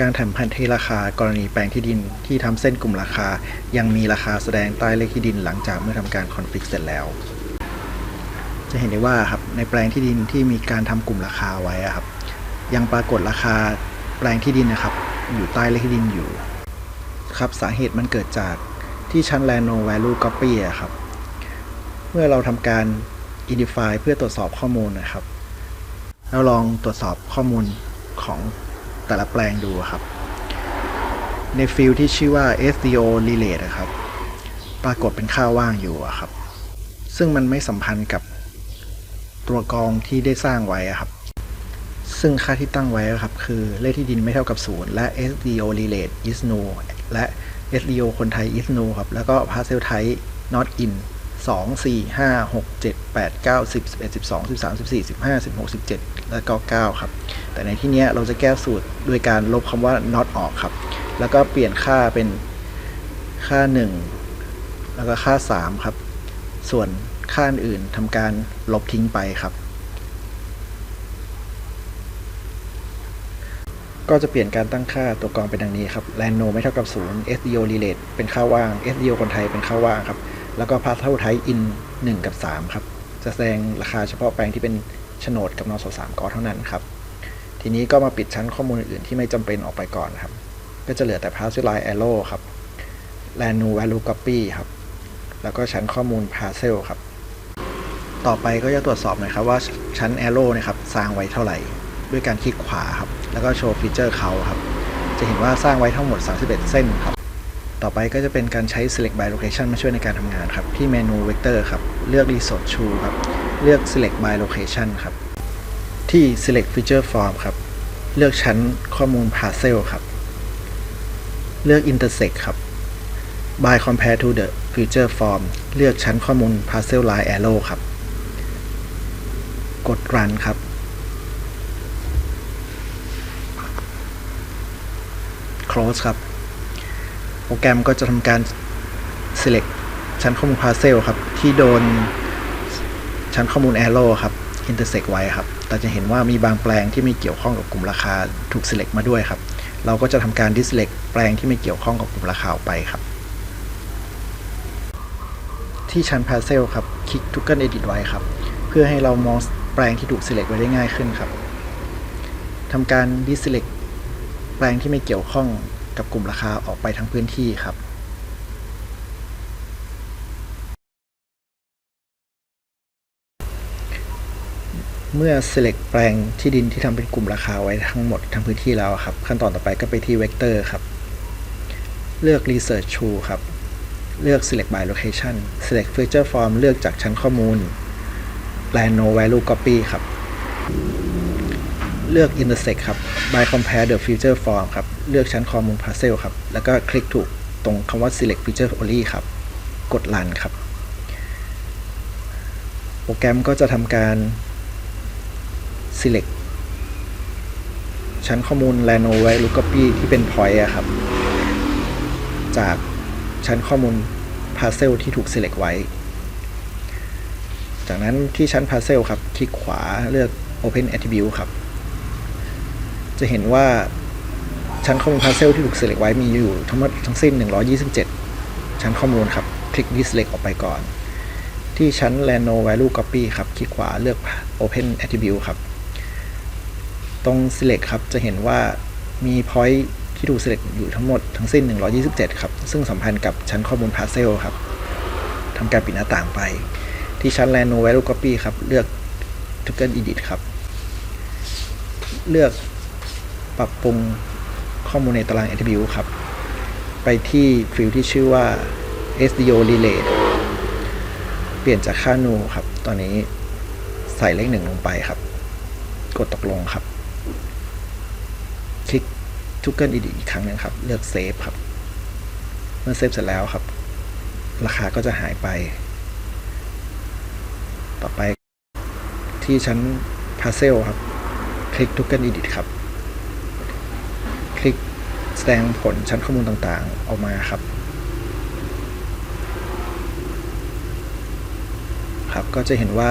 การทำพันธีราคากรณีแปลงที่ดินที่ทำเส้นกลุ่มราคา ยังมีราคาแสดงใต้เลขที่ดินหลังจากเมื่อทำการคอนฟิกเสร็จแล้ว จะเห็นได้ว่าครับในแปลงที่ดินที่มีการทำกลุ่มราคาไว้อะครับ ยังปรากฏราคาแปลงที่ดินนะครับ อยู่ใต้เลขที่ดินอยู่ครับสาเหตุมันเกิดจากที่ชั้น Land No Value Copy อะครับ เมื่อเราทำการ Identify เพื่อตรวจสอบข้อมูลนะครับ เราลองตรวจสอบข้อมูลของ แต่ละแปลงดูครับ ในฟิลด์ที่ชื่อว่า SDO Relate นะครับ ปรากฏเป็นค่าว่างอยู่ครับ ซึ่งมันไม่สัมพันธ์กับตัวกองที่ได้สร้างไว้ครับ ซึ่งค่าที่ตั้งไว้ครับ คือเลขที่ดินไม่เท่ากับ 0 และ SDO relate is no และ SDO คนไทย is no ครับ แล้วก็ parcel type not in 2 4 5 6 7 8 9 10 11 12 13 14 15 16 17แล้วก็9ครับ แต่ในที่นี้เราจะแก้สูตรโดยการลบคำว่า not ออกครับ แล้วก็เปลี่ยนค่าเป็นค่า1แล้วก็ค่า3ครับ ส่วนค่าอื่นทำการลบทิ้งไปครับ ก็จะเปลี่ยนการตั้งค่าตัวกรองเป็นดังนี้ครับ land no ไม่เท่ากับ 0 SDO relate เป็นค่าว่าง SDO คนไทยเป็นค่าว่างครับ แล้วก็ partial type in 1กับ 3 ครับ จะแสดงราคาเฉพาะแปลงที่เป็นโฉนดกับนสสามกอเท่านั้นครับ ทีนี้ก็มาปิดชั้นข้อมูลอื่นที่ไม่จำเป็นออกไปก่อนครับ ก็จะเหลือแต่ partial line arrow ครับ land no value copy ครับ แล้วก็ชั้นข้อมูล parcel ครับ ต่อไปก็จะตรวจสอบหน่อยครับว่าชั้น arrow เนะครับสร้างไว้เท่าไหร่ ด้วยการคลิกขวาครับ แล้วก็โชว์ฟีเจอร์เขาครับ จะเห็นว่าสร้างไว้ทั้งหมด 31 เส้นครับ ต่อไปก็จะเป็นการใช้ select by location มาช่วยในการทำงานครับ ที่เมนู vector ครับ เลือก resort to ครับ เลือก select by location ครับ ที่ select feature form ครับ เลือกชั้นข้อมูล parcel ครับ เลือก intersect ครับ by compare to the feature form เลือกชั้นข้อมูล parcel line arrow ครับ กด run ครับ close ครับ รแกรมก็จะทำการ select ชั้นข้อมูล parcel ครับ ที่โดนชั้นข้อมูล arrow ครับ intersect ไว้ครับ แต่จะเห็นว่ามีบางแปลงที่ไม่เกี่ยวข้องกับกลุ่มราคาถูก select มาด้วยครับ เราก็จะทำการ deselect แปลงที่ไม่เกี่ยวข้องกับกลุ่มราคาออกไปครับ ที่ชั้น parcel ครับ คลิก toggle edit ไว้ครับ เพื่อให้เรามองแปลงที่ถูก select ไว้ได้ง่ายขึ้นครับทำการ deselect แปลงที่ไม่เกี่ยวข้อง กับกลุ่มราคาออกไปทั้งพื้นที่ครับเมื่อ select แปลงที่ดินที่ทำเป็นกลุ่มราคาไว้ทั้งหมดทั้งพื้นที่แล้วครับ ขั้นตอนต่อไปก็ไปที่ vector ครับ เลือก research tool ครับ เลือก select by location select feature form เลือกจากชั้นข้อมูล land no value copy ครับ เลือก intersect ครับ by compare the feature form ครับ เลือกชั้นข้อมูล parcel ครับ แล้วก็คลิกถูกตรงคำว่า select feature only ครับ กด run ครับ โปรแกรมก็จะทำการ select ชั้นข้อมูล land no value copy ที่เป็น point อะครับ จากชั้นข้อมูล parcel ที่ถูก select ไว้ จากนั้นที่ชั้น parcel ครับ คลิกขวาเลือก open attribute ครับ จะเห็นว่าชั้นข้อมูล parcel ที่ถูก select ไว้มีอยู่ทั้งหมดทั้งสิ้น 127 ชั้นข้อมูลครับ คลิก deselect ออกไปก่อน ที่ชั้น Lano value copy ครับ คลิกขวาเลือก open attribute ครับ ตรง select ครับ จะเห็นว่ามี point ที่ถูก select อยู่ทั้งหมดทั้งสิ้น 127 ครับ ซึ่งสัมพันธ์กับชั้นข้อมูล parcel ครับทำการปิดหน้าต่างไป ที่ชั้น land no value copy ครับ เลือก toggle edit ครับ เลือก ปรับปรุงข้อมูลในตาราง attribute ครับ ไปที่ฟิลด์ที่ชื่อว่า SDO relate เปลี่ยนจากค่า nu ครับ ตอนนี้ใส่เลขหนึ่งลงไปครับ กดตกลงครับ คลิก Toggle Edit อีกครั้งหนึงครับ เลือก Save ครับ เมื่อเซฟเสร็จแล้วครับ ราคาก็จะหายไป ต่อไปที่ชั้น Parcel ครับ คลิก Toggle Edit ครับ แสดงผลชั้นข้อมูลต่างๆ ออกมาครับครับก็จะเห็นว่า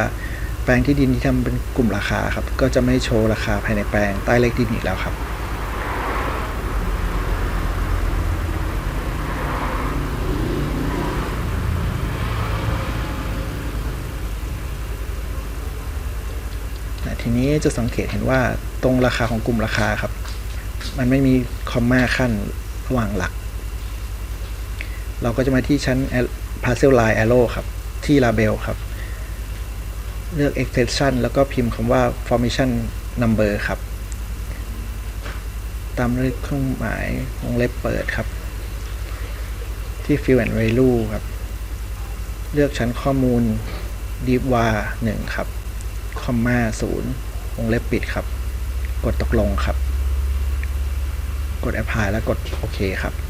แปลงที่ดินที่ทำเป็นกลุ่มราคาครับ ก็จะไม่โชว์ราคาภายในแปลงใต้เลขที่นี่แล้วครับ ทีนี้จะสังเกตเห็นว่าตรงราคาของกลุ่มราคาครับ มันไม่มีคอมมาขั้นระหว่างหลัก เราก็จะมาที่ชั้น parcel line arrow ครับ ที่ label ครับ เลือก extension แล้วก็พิมพ์คำว่า formation number ครับ ตามด้วยเครื่องหมายวงเล็บเปิดครับ ที่ fill and value ครับ เลือกชั้นข้อมูล deep var 1ครับ คอมมา0วงเล็บปิดครับ กดตกลงครับ กด apply แล้วกดโอเคครับ